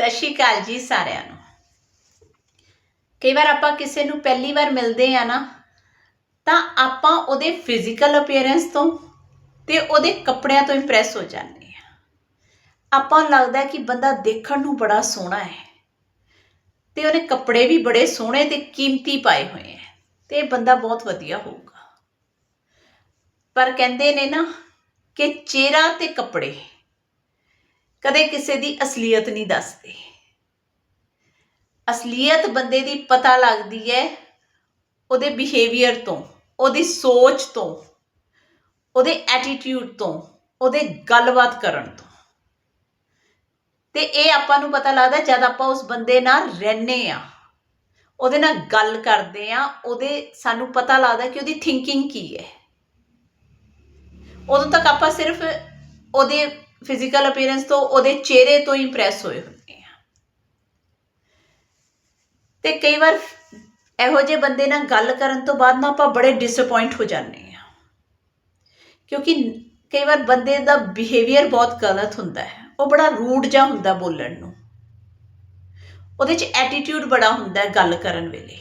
ਸਤਿ ਸ਼੍ਰੀ ਅਕਾਲ ਜੀ ਸਾਰਿਆਂ ਨੂੰ। ਕਈ ਵਾਰ ਆਪਾਂ ਕਿਸੇ ਨੂੰ ਪਹਿਲੀ ਵਾਰ ਮਿਲਦੇ ਆ ਨਾ, ਤਾਂ ਆਪਾਂ ਉਹਦੇ ਫਿਜ਼ੀਕਲ ਅਪੀਅਰੈਂਸ ਤੋਂ ਤੇ ਉਹਦੇ ਕੱਪੜਿਆਂ ਤੋਂ ਇੰਪ੍ਰੈਸ ਹੋ ਜਾਂਦੇ ਆ। ਆਪਾਂ ਨੂੰ ਲੱਗਦਾ ਕਿ ਬੰਦਾ ਦੇਖਣ ਨੂੰ ਬੜਾ ਸੋਹਣਾ ਹੈ ਤੇ ਉਹਨੇ ਕੱਪੜੇ ਵੀ ਬੜੇ ਸੋਹਣੇ ਤੇ ਕੀਮਤੀ ਪਾਏ ਹੋਏ ਹੈ ਤੇ ਇਹ ਬੰਦਾ ਬਹੁਤ ਵਧੀਆ ਹੋਊਗਾ। ਪਰ ਕਹਿੰਦੇ ਨੇ ਨਾ ਕਿ ਚਿਹਰਾ ਤੇ ਕੱਪੜੇ ਕਦੇ ਕਿਸੇ ਦੀ ਅਸਲੀਅਤ ਨਹੀਂ ਦੱਸਦੇ। ਅਸਲੀਅਤ ਬੰਦੇ ਦੀ ਪਤਾ ਲੱਗਦੀ ਹੈ ਉਹਦੇ ਬਿਹੇਵੀਅਰ ਤੋਂ, ਉਹਦੀ ਸੋਚ ਤੋਂ, ਉਹਦੇ ਐਟੀਟਿਊਡ ਤੋਂ, ਉਹਦੇ ਗੱਲਬਾਤ ਕਰਨ ਤੋਂ। ਤੇ ਇਹ ਆਪਾਂ ਨੂੰ ਪਤਾ ਲੱਗਦਾ ਜਦ ਆਪਾਂ ਉਸ ਬੰਦੇ ਨਾਲ ਰਹਿੰਦੇ ਆ, ਉਹਦੇ ਨਾਲ ਗੱਲ ਕਰਦੇ ਆ, ਉਹਦੇ ਸਾਨੂੰ ਪਤਾ ਲੱਗਦਾ ਕਿ ਉਹਦੀ ਥਿੰਕਿੰਗ ਕੀ ਹੈ। ਉਦੋਂ ਤੱਕ ਆਪਾਂ ਸਿਰਫ ਉਹਦੇ ਫਿਜ਼ੀਕਲ ਅਪੀਅਰੈਂਸ ਤੋਂ ਉਹਦੇ ਚਿਹਰੇ ਤੋਂ ਇੰਪ੍ਰੈਸ ਹੋਏ ਹੁੰਦੇ ਆ। ਤੇ ਕਈ ਵਾਰ ਇਹੋ ਜਿਹੇ ਬੰਦੇ ਨਾਲ ਗੱਲ ਕਰਨ ਤੋਂ ਬਾਅਦ ਨਾ ਆਪਾਂ ਬੜੇ ਡਿਸਪਾਇੰਟ ਹੋ ਜਾਂਦੇ ਆ। ਕਿਉਂਕਿ ਕਈ ਵਾਰ ਬੰਦੇ ਦਾ ਬਿਹੇਵੀਅਰ ਬਹੁਤ ਗਲਤ ਹੁੰਦਾ ਹੈ। ਉਹ ਬੜਾ ਰੂਡ ਜਿਹਾ ਹੁੰਦਾ ਬੋਲਣ ਨੂੰ। ਉਹਦੇ 'ਚ ਐਟੀਟਿਊਡ ਬੜਾ ਹੁੰਦਾ ਗੱਲ ਕਰਨ ਵੇਲੇ।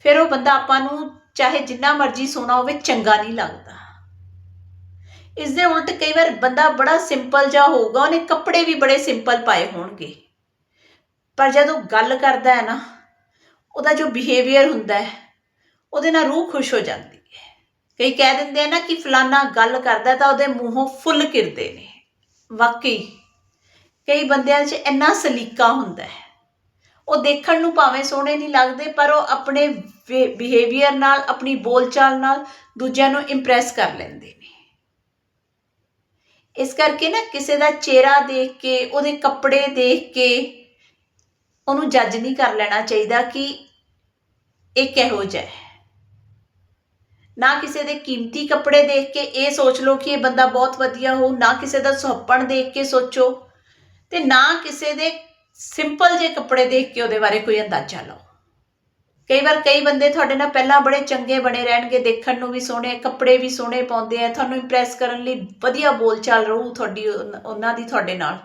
ਫਿਰ ਉਹ ਬੰਦਾ ਆਪਾਂ ਨੂੰ ਚਾਹੇ ਜਿੰਨਾ ਮਰਜ਼ੀ ਸੋਹਣਾ ਹੋਵੇ ਚੰਗਾ ਨਹੀਂ ਲੱਗਦਾ। ਇਸ ਦੇ ਉਲਟ ਕਈ ਵਾਰ ਬੰਦਾ ਬੜਾ ਸਿੰਪਲ ਜਿਹਾ ਹੋਊਗਾ, ਉਹਨੇ ਕੱਪੜੇ ਵੀ ਬੜੇ ਸਿੰਪਲ ਪਾਏ ਹੋਣਗੇ। ਪਰ ਜਦੋਂ ਗੱਲ ਕਰਦਾ ਹੈ ਨਾ, ਉਹਦਾ ਜੋ ਬਿਹੇਵੀਅਰ ਹੁੰਦਾ ਹੈ, ਉਹਦੇ ਨਾਲ ਰੂਹ ਖੁਸ਼ ਹੋ ਜਾਂਦੀ ਹੈ। ਕਈ ਕਹਿ ਦਿੰਦੇ ਆ ਨਾ ਕਿ ਫਲਾਨਾ ਗੱਲ ਕਰਦਾ ਤਾਂ ਉਹਦੇ ਮੂੰਹੋਂ ਫੁੱਲ ਕਿਰਦੇ ਨੇ। ਵਾਕਈ, ਕਈ ਬੰਦਿਆਂ 'ਚ ਇੰਨਾ ਸਲੀਕਾ ਹੁੰਦਾ ਹੈ। ਉਹ ਦੇਖਣ ਨੂੰ ਭਾਵੇਂ ਸੋਹਣੇ ਨਹੀਂ ਲੱਗਦੇ, ਪਰ ਉਹ ਆਪਣੇ ਬਿਹੇਵੀਅਰ ਨਾਲ, ਆਪਣੀ ਬੋਲਚਾਲ ਨਾਲ ਦੂਜਿਆਂ ਨੂੰ ਇੰਪ੍ਰੈਸ ਕਰ ਲੈਂਦੇ ਨੇ। ਇਸ ਕਰਕੇ ਨਾ ਕਿਸੇ ਦਾ ਚਿਹਰਾ ਦੇਖ ਕੇ, ਉਹਦੇ ਕੱਪੜੇ ਦੇਖ ਕੇ ਉਹਨੂੰ ਜੱਜ ਨਹੀਂ ਕਰ ਲੈਣਾ ਚਾਹੀਦਾ ਕਿ ਇਹ ਕਿਹੋ ਜਿਹਾ ਹੈ। ਨਾ ਕਿਸੇ ਦੇ ਕੀਮਤੀ ਕੱਪੜੇ ਦੇਖ ਕੇ ਇਹ ਸੋਚ ਲਓ ਕਿ ਇਹ ਬੰਦਾ ਬਹੁਤ ਵਧੀਆ ਹੋ, ਨਾ ਕਿਸੇ ਦਾ ਸੁਹੱਪਣ ਦੇਖ ਕੇ ਸੋਚੋ ਤੇ ਨਾ ਕਿਸੇ ਦੇ ਸਿੰਪਲ ਜਿਹੇ ਕੱਪੜੇ ਦੇਖ ਕੇ ਉਹਦੇ ਬਾਰੇ ਕੋਈ ਅੰਦਾਜ਼ਾ ਲਾਓ। ਕਈ ਵਾਰ ਕਈ ਬੰਦੇ ਤੁਹਾਡੇ ਨਾਲ ਪਹਿਲਾਂ ਬੜੇ ਚੰਗੇ ਬਣੇ ਰਹਿਣਗੇ, ਦੇਖਣ ਨੂੰ ਵੀ ਸੋਹਣੇ, ਕੱਪੜੇ ਵੀ ਸੋਹਣੇ ਪਾਉਂਦੇ ਆ, ਤੁਹਾਨੂੰ ਇੰਪ੍ਰੈਸ ਕਰਨ ਲਈ ਵਧੀਆ ਬੋਲਚਾਲ ਰਹੂ ਤੁਹਾਡੀ ਉਹਨਾਂ ਦੀ ਤੁਹਾਡੇ ਨਾਲ।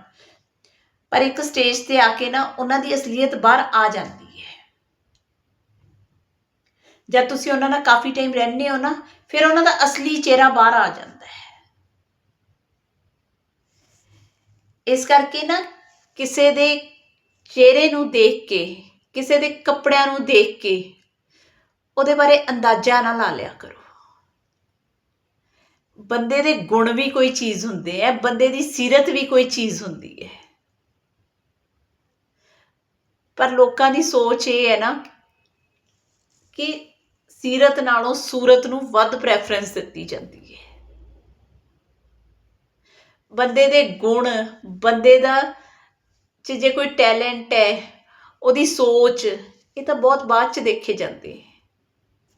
ਪਰ ਇੱਕ ਸਟੇਜ ਤੇ ਆ ਕੇ ਨਾ ਉਹਨਾਂ ਦੀ ਅਸਲੀਅਤ ਬਾਹਰ ਆ ਜਾਂਦੀ ਹੈ। ਜਦ ਤੁਸੀਂ ਉਹਨਾਂ ਨਾਲ ਕਾਫੀ ਟਾਈਮ ਰਹਿੰਦੇ ਹੋ ਨਾ, ਫਿਰ ਉਹਨਾਂ ਦਾ ਅਸਲੀ ਚਿਹਰਾ ਬਾਹਰ ਆ ਜਾਂਦਾ ਹੈ। ਇਸ ਕਰਕੇ ਨਾ ਕਿਸੇ ਦੇ ਚਿਹਰੇ ਨੂੰ ਦੇਖ ਕੇ ਕਿਸੇ ਦੇ ਕੱਪੜਿਆਂ ਨੂੰ ਦੇਖ ਕੇ ਉਹਦੇ ਬਾਰੇ ਅੰਦਾਜ਼ਾ ਨਾ ਲਾ ਲਿਆ ਕਰੋ। ਬੰਦੇ ਦੇ ਗੁਣ ਵੀ ਕੋਈ ਚੀਜ਼ ਹੁੰਦੇ ਹੈ ਬੰਦੇ ਦੀ ਸੀਰਤ ਵੀ ਕੋਈ ਚੀਜ਼ ਹੁੰਦੀ ਹੈ। ਪਰ ਲੋਕਾਂ ਦੀ ਸੋਚ ਇਹ ਹੈ ਨਾ ਕਿ ਸੀਰਤ ਨਾਲੋਂ ਸੂਰਤ ਨੂੰ ਵੱਧ ਪ੍ਰੈਫਰੈਂਸ ਦਿੱਤੀ ਜਾਂਦੀ ਹੈ। ਬੰਦੇ ਦੇ ਗੁਣ, ਬੰਦੇ ਦਾ ਚ ਜੇ ਕੋਈ ਟੈਲੈਂਟ ਹੈ ਉਹਦੀ ਸੋਚ, ਇਹ ਤਾਂ ਬਹੁਤ ਬਾਅਦ ਚ ਦੇਖੇ ਜਾਂਦੇ।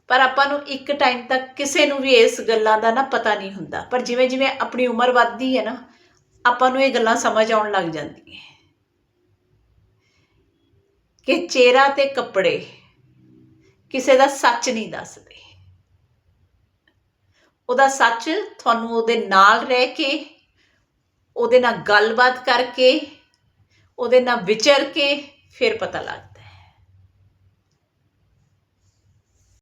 ਪਰ ਆਪਾਂ ਨੂੰ ਇੱਕ ਟਾਈਮ ਤੱਕ ਕਿਸੇ ਨੂੰ ਵੀ ਇਸ ਗੱਲਾਂ ਦਾ ਨਾ ਪਤਾ ਨਹੀਂ ਹੁੰਦਾ। ਪਰ ਜਿਵੇਂ ਜਿਵੇਂ ਆਪਣੀ ਉਮਰ ਵੱਧਦੀ ਹੈ ਨਾ, ਆਪਾਂ ਨੂੰ ਇਹ ਗੱਲਾਂ ਸਮਝ ਆਉਣ ਲੱਗ ਜਾਂਦੀਆਂ। ਕਿ ਚਿਹਰਾ ਤੇ ਕੱਪੜੇ ਕਿਸੇ ਦਾ ਸੱਚ ਨਹੀਂ ਦੱਸਦੇ। ਉਹਦਾ ਸੱਚ ਤੁਹਾਨੂੰ ਉਹਦੇ ਨਾਲ ਰਹਿ ਕੇ, ਉਹਦੇ ਨਾਲ ਗੱਲਬਾਤ ਕਰਕੇ, ਉਹਦੇ ਨਾਲ ਵਿਚਰ ਕੇ ਫਿਰ ਪਤਾ ਲੱਗ